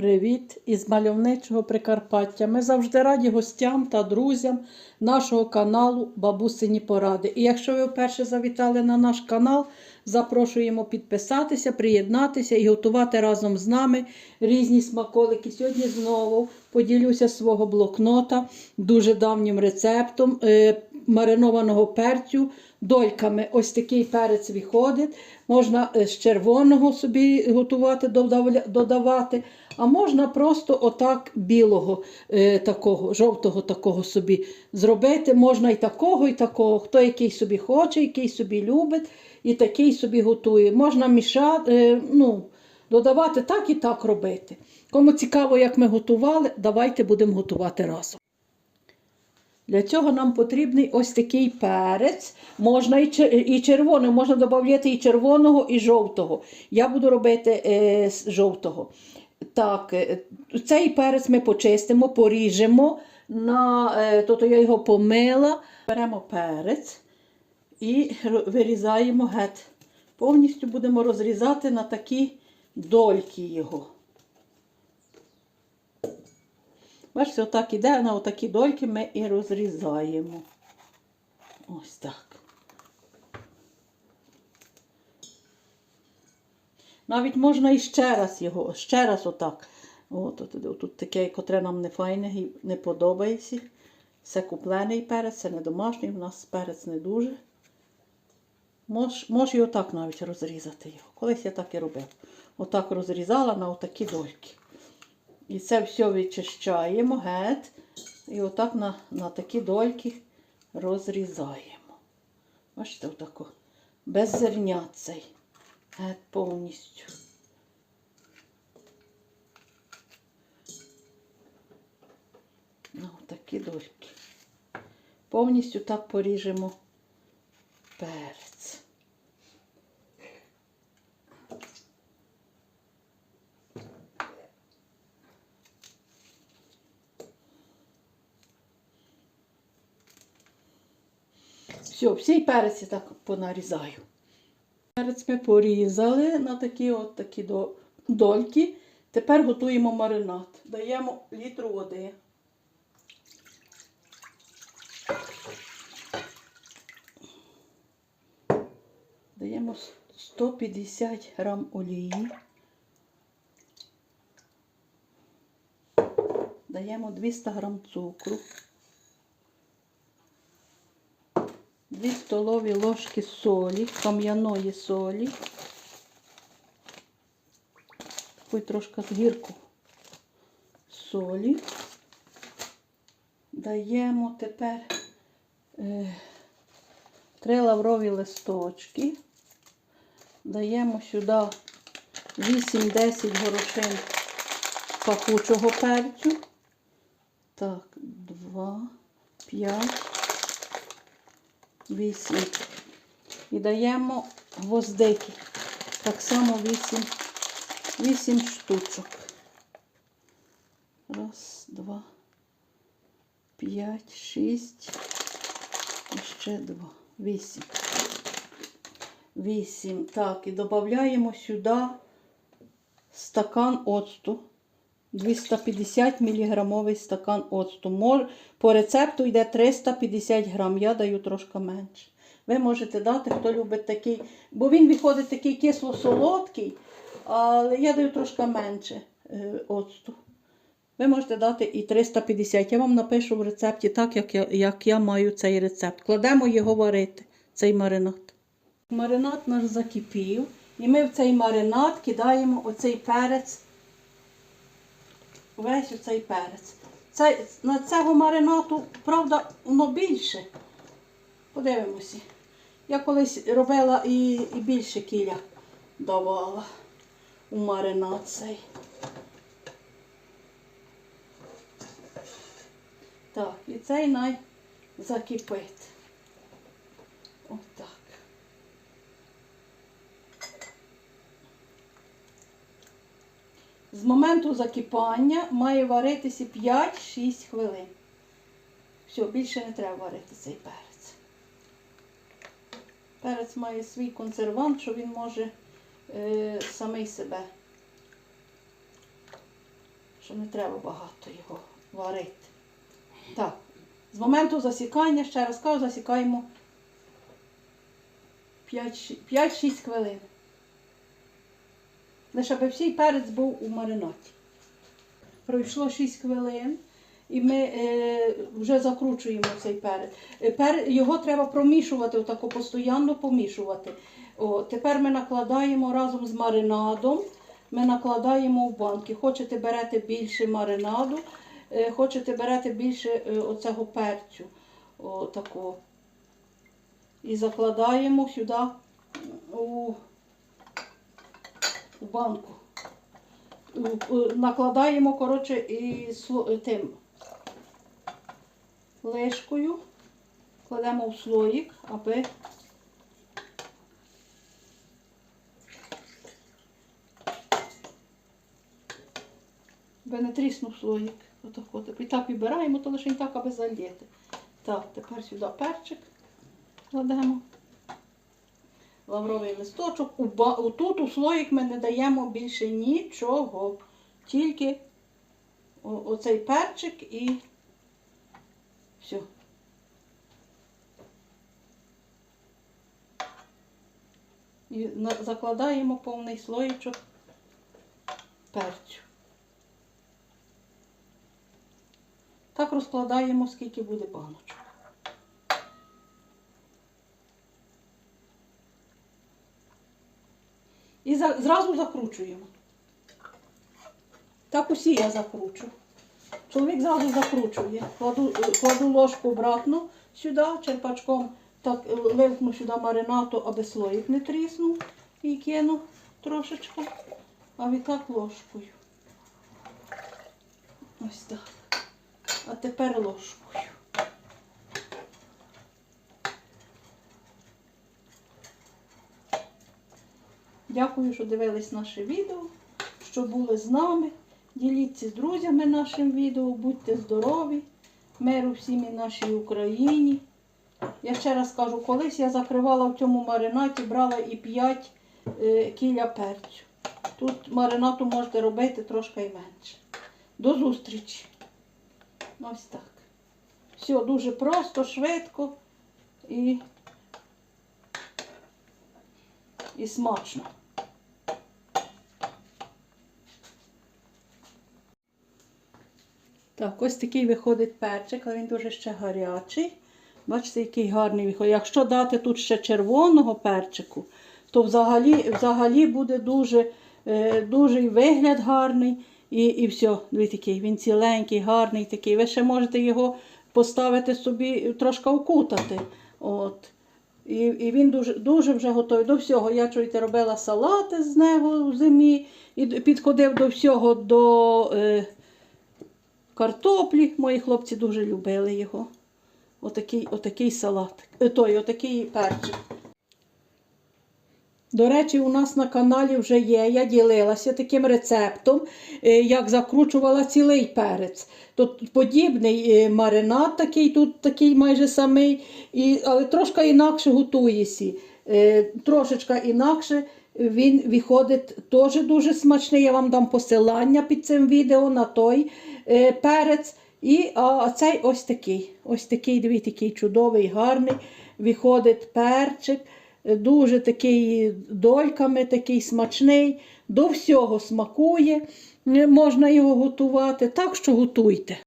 Привіт із мальовничого Прикарпаття. Ми завжди раді гостям та друзям нашого каналу Бабусині Поради. І якщо ви вперше завітали на наш канал, запрошуємо підписатися, приєднатися і готувати разом з нами різні смаколики. Сьогодні знову поділюся свого блокнота дуже давнім рецептом е, маринованого перцю дольками. Ось такий перець виходить. Можна е, з червоного собі готувати, додавати, а можна просто отак білого, е, такого, жовтого такого собі зробити. Можна і такого, і такого. Хто який собі хоче, який собі любить, і такий собі готує. Можна мішати, е, ну, додавати так і так робити. Кому цікаво, як ми готували, давайте будемо готувати разом. Для цього нам потрібний ось такий перець. Можна і червоний, можна додати і червоного, і жовтого. Я буду робити е, з жовтого. Так, е, цей перець ми почистимо, поріжемо. На, е, тобто я його помила. Беремо перець і вирізаємо геть. Повністю будемо розрізати на такі дольки його. Бачите, отак іде, на отакі дольки ми і розрізаємо. Ось так. Навіть можна і ще раз його, ще раз отак. От, от, от, тут таке, котре нам не файне і не подобається. Це куплений перець, це не домашній, у нас перець не дуже. Мож, може і отак навіть розрізати його. Колись я так і робив. Отак розрізала на отакі дольки. І це все вичищаємо геть. І отак на, на такі дольки розрізаємо. Бачите, отако. Без зерня цей. Геть повністю. На отакі дольки. Повністю так поріжемо перець. Все, всі перець я так понарізаю. Перець ми порізали на такі от такі до- дольки. Тепер готуємо маринад. Даємо літру води. Даємо 150 грам олії. Даємо 200 грам цукру. 2 столові ложки солі, кам'яної солі. Такої трошки гірку солі. Даємо тепер е, 3 лаврові листочки. Даємо сюди 8-10 горошин пахучого перцю. Так, 2, 5, 8. І даємо гвоздики. Так само 8, 8 штучок. Раз, два, п'ять, шість. І ще два. Вісім. Вісім. Так, і додаємо сюди стакан оцту. 250 мг стакан оцту. По рецепту йде 350 грам. Я даю трошки менше. Ви можете дати, хто любить такий, бо він виходить такий кисло-солодкий, але я даю трошки менше е, оцту. Ви можете дати і 350. Я вам напишу в рецепті так, як я, як я маю цей рецепт. Кладемо його варити, цей маринад. Маринад наш закипів. І ми в цей маринад кидаємо оцей перець весь оцей перець. Це, на цього маринату, правда, воно більше. Подивимося. Я колись робила і, і більше кіля давала у маринад цей. Так, і цей най закипить. Отак. З моменту закипання має варитися 5-6 хвилин. Все, більше не треба варити цей перець. Перець має свій консервант, що він може е, самий себе що не треба багато його варити. Так, з моменту засікання, ще раз кажу, засікаємо 5-6 хвилин. Лише аби всій перець був у маринаті. Пройшло 6 хвилин. І ми е, вже закручуємо цей перець. Е, Пер, його треба промішувати, отако постійно помішувати. О, тепер ми накладаємо разом з маринадом, ми накладаємо в банки. Хочете берете більше маринаду, е, хочете берете більше е, оцього перцю. О, такого. І закладаємо сюди у, у банку. Накладаємо, коротше, і тим лишкою, кладемо в слоїк, аби аби не тріснув слоїк. Отак от. І так вибираємо, то лише так, аби заліти. Так, тепер сюди перчик кладемо. Лавровий листочок. Тут у слоїк ми не даємо більше нічого. Тільки оцей перчик і все. І закладаємо повний слоєчок перцю. Так розкладаємо, скільки буде баночок. І за, зразу закручуємо. Так усі я закручу. Чоловік зразу закручує. Кладу, е, кладу ложку обратно сюди, черпачком так е, ливкну сюди маринату, аби слоїк не тріснув. І кину трошечки, а відтак ложкою. Ось так. А тепер ложкою. Дякую, що дивились наше відео, що були з нами. Діліться з друзями нашим відео, будьте здорові, миру всім і нашій Україні. Я ще раз кажу, колись я закривала в цьому маринаті, брала і 5 е, кіля перцю. Тут маринату можете робити трошки менше. До зустрічі. Ось так. Все дуже просто, швидко і, і смачно. Так, ось такий виходить перчик, але він дуже ще гарячий. Бачите, який гарний виходить. Якщо дати тут ще червоного перчику, то взагалі, взагалі буде дуже, е, дуже вигляд гарний. І, і все, який він ціленький, гарний такий. Ви ще можете його поставити собі, трошки окутати. От. І, і він дуже, дуже вже готовий до всього. Я чуєте, робила салати з нього в зимі і підходив до всього до е, картоплі. Мої хлопці дуже любили його. Отакий, отакий салат. Е, Той, отакий перчик. До речі, у нас на каналі вже є. Я ділилася таким рецептом, е, як закручувала цілий перець. Тут подібний е, маринад такий, тут такий майже самий, і, але трошки інакше готується. Трошечка інакше він виходить теж дуже смачний. Я вам дам посилання під цим відео на той е, перець. І а, цей ось такий. Ось такий, дивіться, такий чудовий, гарний. Виходить перчик. е, Дуже такий дольками, такий смачний, до всього смакує, е, можна його готувати. Так що готуйте.